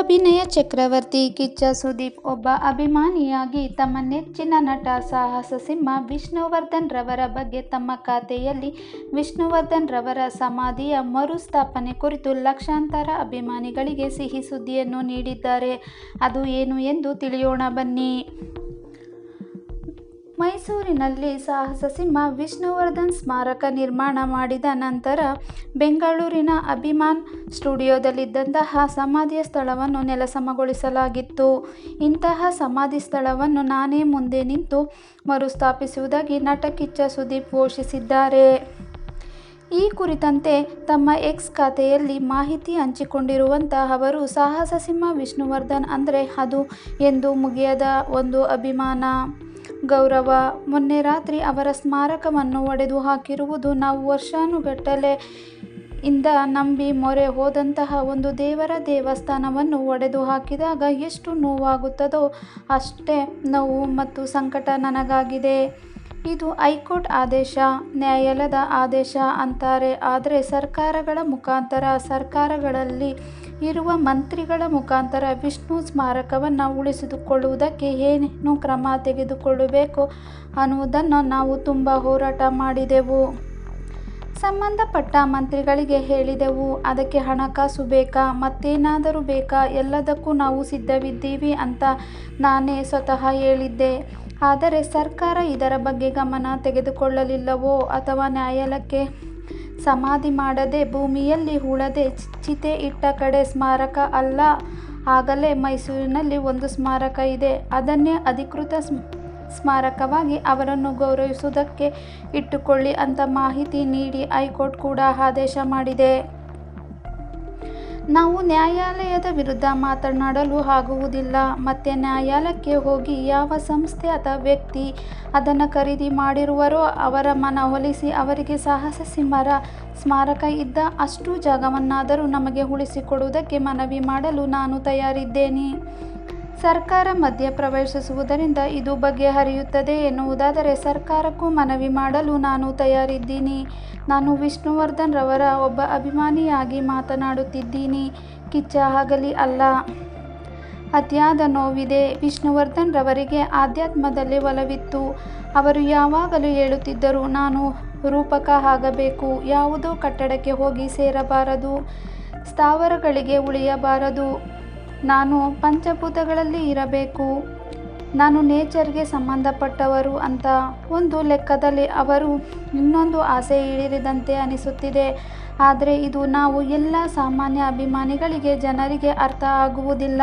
ಅಭಿನಯ ಚಕ್ರವರ್ತಿ ಕಿಚ್ಚ ಸುದೀಪ್ ಒಬ್ಬ ಅಭಿಮಾನಿಯಾಗಿ ತಮ್ಮ ನೆಚ್ಚಿನ ನಟ ಸಾಹಸ ಸಿಂಹ ವಿಷ್ಣುವರ್ಧನ್ ರವರ ಬಗ್ಗೆ ತಮ್ಮ ಖಾತೆಯಲ್ಲಿ ವಿಷ್ಣುವರ್ಧನ್ ರವರ ಸಮಾಧಿಯ ಮರುಸ್ಥಾಪನೆ ಕುರಿತು ಲಕ್ಷಾಂತರ ಅಭಿಮಾನಿಗಳಿಗೆ ಸಿಹಿ ಸುದ್ದಿಯನ್ನು ನೀಡಿದ್ದಾರೆ. ಅದು ಏನು ಎಂದು ತಿಳಿಯೋಣ ಬನ್ನಿ. ಮೈಸೂರಿನಲ್ಲಿ ಸಾಹಸ ಸಿಂಹ ವಿಷ್ಣುವರ್ಧನ್ ಸ್ಮಾರಕ ನಿರ್ಮಾಣ ಮಾಡಿದ ನಂತರ ಬೆಂಗಳೂರಿನ ಅಭಿಮಾನ್ ಸ್ಟುಡಿಯೋದಲ್ಲಿದ್ದಂತಹ ಸಮಾಧಿಯ ಸ್ಥಳವನ್ನು ನೆಲಸಮಗೊಳಿಸಲಾಗಿತ್ತು. ಇಂತಹ ಸಮಾಧಿ ಸ್ಥಳವನ್ನು ನಾನೇ ಮುಂದೆ ನಿಂತು ಮರುಸ್ಥಾಪಿಸುವುದಾಗಿ ನಟ ಕಿಚ್ಚ ಸುದೀಪ್ ಘೋಷಿಸಿದ್ದಾರೆ. ಈ ಕುರಿತಂತೆ ತಮ್ಮ ಎಕ್ಸ್ ಖಾತೆಯಲ್ಲಿ ಮಾಹಿತಿ ಹಂಚಿಕೊಂಡಿರುವಂಥ ಅವರು, ಸಾಹಸ ಸಿಂಹ ವಿಷ್ಣುವರ್ಧನ್ ಅಂದರೆ ಅದು ಎಂದು ಮುಗಿಯದ ಒಂದು ಅಭಿಮಾನ. ಗೌರವ, ಮೊನ್ನೆ ರಾತ್ರಿ ಅವರ ಸ್ಮಾರಕವನ್ನು ಒಡೆದು ಹಾಕಿರುವುದು ನಾವು ವರ್ಷಾನುಗಟ್ಟಲೆ ಇಂದ ನಂಬಿ ಮೊರೆ ಹೋದಂತಹ ಒಂದು ದೇವರ ದೇವಸ್ಥಾನವನ್ನು ಒಡೆದು ಹಾಕಿದಾಗ ಎಷ್ಟು ನೋವಾಗುತ್ತದೋ ಅಷ್ಟೇ ನೋವು ಮತ್ತು ಸಂಕಟ ನನಗಾಗಿದೆ. ಇದು ಹೈಕೋರ್ಟ್ ಆದೇಶ, ನ್ಯಾಯಾಲಯದ ಆದೇಶ ಅಂತಾರೆ. ಆದರೆ ಸರ್ಕಾರಗಳ ಮುಖಾಂತರ, ಸರ್ಕಾರಗಳಲ್ಲಿ ಇರುವ ಮಂತ್ರಿಗಳ ಮುಖಾಂತರ ವಿಷ್ಣು ಸ್ಮಾರಕವನ್ನು ಉಳಿಸಿಕೊಳ್ಳುವುದಕ್ಕೆ ಏನೇನು ಕ್ರಮ ತೆಗೆದುಕೊಳ್ಳಬೇಕು ಅನ್ನುವುದನ್ನು ನಾವು ತುಂಬ ಹೋರಾಟ ಮಾಡಿದೆವು. ಸಂಬಂಧಪಟ್ಟ ಮಂತ್ರಿಗಳಿಗೆ ಹೇಳಿದೆವು, ಅದಕ್ಕೆ ಹಣಕಾಸು ಬೇಕಾ, ಮತ್ತೇನಾದರೂ ಬೇಕಾ, ಎಲ್ಲದಕ್ಕೂ ನಾವು ಸಿದ್ಧವಿದ್ದೀವಿ ಅಂತ ನಾನೇ ಸ್ವತಃ ಹೇಳಿದ್ದೆ. ಆದರೆ ಸರ್ಕಾರ ಇದರ ಬಗ್ಗೆ ಗಮನ ತೆಗೆದುಕೊಳ್ಳಲಿಲ್ಲವೋ ಅಥವಾ ನ್ಯಾಯಾಲಯಕ್ಕೆ ಸಮಾಧಿ ಮಾಡದೆ ಭೂಮಿಯಲ್ಲಿ ಹೂಳದೆ ಚಿತೆ ಇಟ್ಟ ಕಡೆ ಸ್ಮಾರಕ ಅಲ್ಲ, ಆಗಲೇ ಮೈಸೂರಿನಲ್ಲಿ ಒಂದು ಸ್ಮಾರಕ ಇದೆ. ಅದನ್ನೇ ಅಧಿಕೃತ ಸ್ಮಾರಕವಾಗಿ ಅವರನ್ನು ಗೌರವಿಸುವುದಕ್ಕೆ ಇಟ್ಟುಕೊಳ್ಳಿ ಅಂತ ಮಾಹಿತಿ ನೀಡಿ ಹೈಕೋರ್ಟ್ ಕೂಡ ಆದೇಶ ಮಾಡಿದೆ. ನಾವು ನ್ಯಾಯಾಲಯದ ವಿರುದ್ಧ ಮಾತನಾಡಲು ಆಗುವುದಿಲ್ಲ. ಮತ್ತೆ ನ್ಯಾಯಾಲಯಕ್ಕೆ ಹೋಗಿ ಯಾವ ಸಂಸ್ಥೆ ಅಥವಾ ವ್ಯಕ್ತಿ ಅದನ್ನು ಖರೀದಿ ಮಾಡಿರುವರೋ ಅವರ ಮನವೊಲಿಸಿ ಅವರಿಗೆ ಸಾಹಸ ಸಿಂಹರ ಸ್ಮಾರಕ ಇದ್ದ ಅಷ್ಟು ಜಾಗವನ್ನಾದರೂ ನಮಗೆ ಉಳಿಸಿಕೊಡುವುದಕ್ಕೆ ಮನವಿ ಮಾಡಲು ನಾನು ತಯಾರಿದ್ದೇನೆ. ಸರ್ಕಾರ ಮಧ್ಯಪ್ರವೇಶಿಸುವುದರಿಂದ ಇದು ಬಗೆಹರಿಯುತ್ತದೆ ಎನ್ನುವುದಾದರೆ ಸರ್ಕಾರಕ್ಕೂ ಮನವಿ ಮಾಡಲು ನಾನು ತಯಾರಿದ್ದೀನಿ. ನಾನು ವಿಷ್ಣುವರ್ಧನ್ ರವರ ಒಬ್ಬ ಅಭಿಮಾನಿಯಾಗಿ ಮಾತನಾಡುತ್ತಿದ್ದೀನಿ. ಕಿಚ್ಚ ಆಗಲಿ ಅಲ್ಲ. ಅತಿಯಾದ ನೋವಿದೆ. ವಿಷ್ಣುವರ್ಧನ್ ರವರಿಗೆ ಆಧ್ಯಾತ್ಮದಲ್ಲಿ ಒಲವಿತ್ತು. ಅವರು ಯಾವಾಗಲೂ ಹೇಳುತ್ತಿದ್ದರು, ನಾನು ರೂಪಕ ಆಗಬೇಕು. ಯಾವುದೋ ಕಟ್ಟಡಕ್ಕೆ ಹೋಗಿ ಸೇರಬಾರದು. ಸ್ಥಾವರಗಳಿಗೆ ಉಳಿಯಬಾರದು. ನಾನು ಪಂಚಭೂತಗಳಲ್ಲಿ ಇರಬೇಕು. ನಾನು ನೇಚರ್ಗೆ ಸಂಬಂಧಪಟ್ಟವರು ಅಂತ ಒಂದು ಲೆಕ್ಕದಲ್ಲಿ ಅವರು ಇನ್ನೊಂದು ಆಸೆ ಈಡೇರಿದಂತೆ ಅನಿಸುತ್ತಿದೆ. ಆದರೆ ಇದು ನಾವು ಎಲ್ಲ ಸಾಮಾನ್ಯ ಅಭಿಮಾನಿಗಳಿಗೆ ಜನರಿಗೆ ಅರ್ಥ ಆಗುವುದಿಲ್ಲ.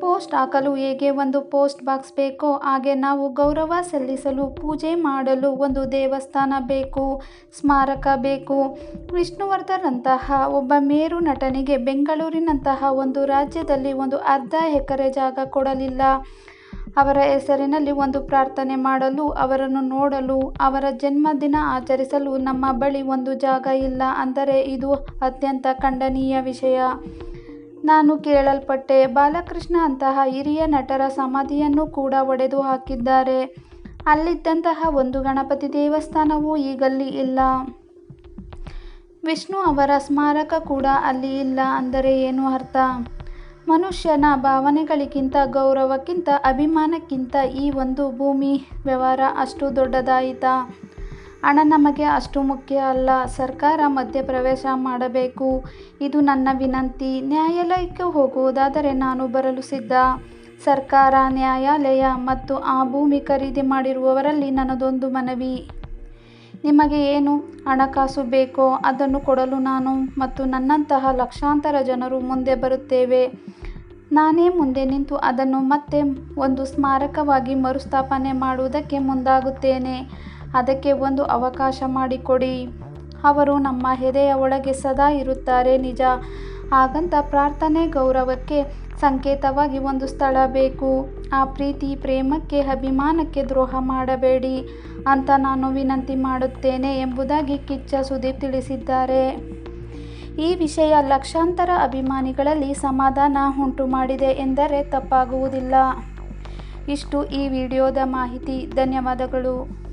ಪೋಸ್ಟ್ ಹಾಕಲು ಹೇಗೆ ಒಂದು ಪೋಸ್ಟ್ ಬಾಕ್ಸ್ ಬೇಕೋ ಹಾಗೆ ನಾವು ಗೌರವ ಸಲ್ಲಿಸಲು ಪೂಜೆ ಮಾಡಲು ಒಂದು ದೇವಸ್ಥಾನ ಬೇಕು, ಸ್ಮಾರಕ ಬೇಕು. ವಿಷ್ಣುವರ್ಧನ್ರಂತಹ ಒಬ್ಬ ಮೇರು ನಟನಿಗೆ ಬೆಂಗಳೂರಿನಂತಹ ಒಂದು ರಾಜ್ಯದಲ್ಲಿ ಒಂದು ಅರ್ಧ ಎಕರೆ ಜಾಗ ಕೊಡಲಿಲ್ಲ. ಅವರ ಹೆಸರಿನಲ್ಲಿ ಒಂದು ಪ್ರಾರ್ಥನೆ ಮಾಡಲು, ಅವರನ್ನು ನೋಡಲು, ಅವರ ಜನ್ಮದಿನ ಆಚರಿಸಲು ನಮ್ಮ ಬಳಿ ಒಂದು ಜಾಗ ಇಲ್ಲ ಅಂದರೆ ಇದು ಅತ್ಯಂತ ಖಂಡನೀಯ ವಿಷಯ. ನಾನು ಕೇಳಲ್ಪಟ್ಟೆ. ಬಾಲಕೃಷ್ಣ ಅಂತಹ ಹಿರಿಯ ನಟರ ಸಮಾಧಿಯನ್ನು ಕೂಡ ಒಡೆದು ಹಾಕಿದ್ದಾರೆ. ಅಲ್ಲಿದ್ದಂತಹ ಒಂದು ಗಣಪತಿ ದೇವಸ್ಥಾನವೂ ಈಗಲ್ಲಿ ಇಲ್ಲ. ವಿಷ್ಣು ಅವರ ಸ್ಮಾರಕ ಕೂಡ ಅಲ್ಲಿ ಇಲ್ಲ ಅಂದರೆ ಏನು ಅರ್ಥ? ಮನುಷ್ಯನ ಭಾವನೆಗಳಿಗಿಂತ ಗೌರವಕ್ಕಿಂತ ಅಭಿಮಾನಕ್ಕಿಂತ ಈ ಒಂದು ಭೂಮಿ, ವ್ಯವಹಾರ ಅಷ್ಟು ದೊಡ್ಡದಾಯಿತಾ? ಹಣ ನಮಗೆ ಅಷ್ಟು ಮುಖ್ಯ ಅಲ್ಲ. ಸರ್ಕಾರ ಮಧ್ಯಪ್ರವೇಶ ಮಾಡಬೇಕು. ಇದು ನನ್ನ ವಿನಂತಿ. ನ್ಯಾಯಾಲಯಕ್ಕೆ ಹೋಗುವುದಾದರೆ ನಾನು ಬರಲು ಸಿದ್ಧ. ಸರ್ಕಾರ, ನ್ಯಾಯಾಲಯ ಮತ್ತು ಆ ಭೂಮಿ ಖರೀದಿ ಮಾಡಿರುವವರಲ್ಲಿ ನನ್ನದೊಂದು ಮನವಿ. ನಿಮಗೆ ಏನು ಹಣಕಾಸು ಬೇಕೋ ಅದನ್ನು ಕೊಡಲು ನಾನು ಮತ್ತು ನನ್ನಂತಹ ಲಕ್ಷಾಂತರ ಜನರು ಮುಂದೆ ಬರುತ್ತೇವೆ. ನಾನೇ ಮುಂದೆ ನಿಂತು ಅದನ್ನು ಮತ್ತೆ ಒಂದು ಸ್ಮಾರಕವಾಗಿ ಮರುಸ್ಥಾಪನೆ ಮಾಡುವುದಕ್ಕೆ ಮುಂದಾಗುತ್ತೇನೆ. ಅದಕ್ಕೆ ಒಂದು ಅವಕಾಶ ಮಾಡಿಕೊಡಿ. ಅವರು ನಮ್ಮ ಹೆದೆಯ ಒಳಗೆ ಸದಾ ಇರುತ್ತಾರೆ, ನಿಜ. ಹಾಗಂತ ಪ್ರಾರ್ಥನೆ ಗೌರವಕ್ಕೆ ಸಂಕೇತವಾಗಿ ಒಂದು ಸ್ಥಳ ಬೇಕು. ಆ ಪ್ರೀತಿ ಪ್ರೇಮಕ್ಕೆ, ಅಭಿಮಾನಕ್ಕೆ ದ್ರೋಹ ಮಾಡಬೇಡಿ. ಅಂತ ನಾನು ವಿನಂತಿ ಮಾಡುತ್ತೇನೆ ಎಂಬುದಾಗಿ ಕಿಚ್ಚ ಸುದೀಪ್ ತಿಳಿಸಿದ್ದಾರೆ. ಈ ವಿಷಯ ಲಕ್ಷಾಂತರ ಅಭಿಮಾನಿಗಳಲ್ಲಿ ಸಮಾಧಾನ ಉಂಟು ಮಾಡಿದೆ ಎಂದರೆ ತಪ್ಪಾಗುವುದಿಲ್ಲ. ಇಷ್ಟು ಈ ವಿಡಿಯೋದ ಮಾಹಿತಿ. ಧನ್ಯವಾದಗಳು.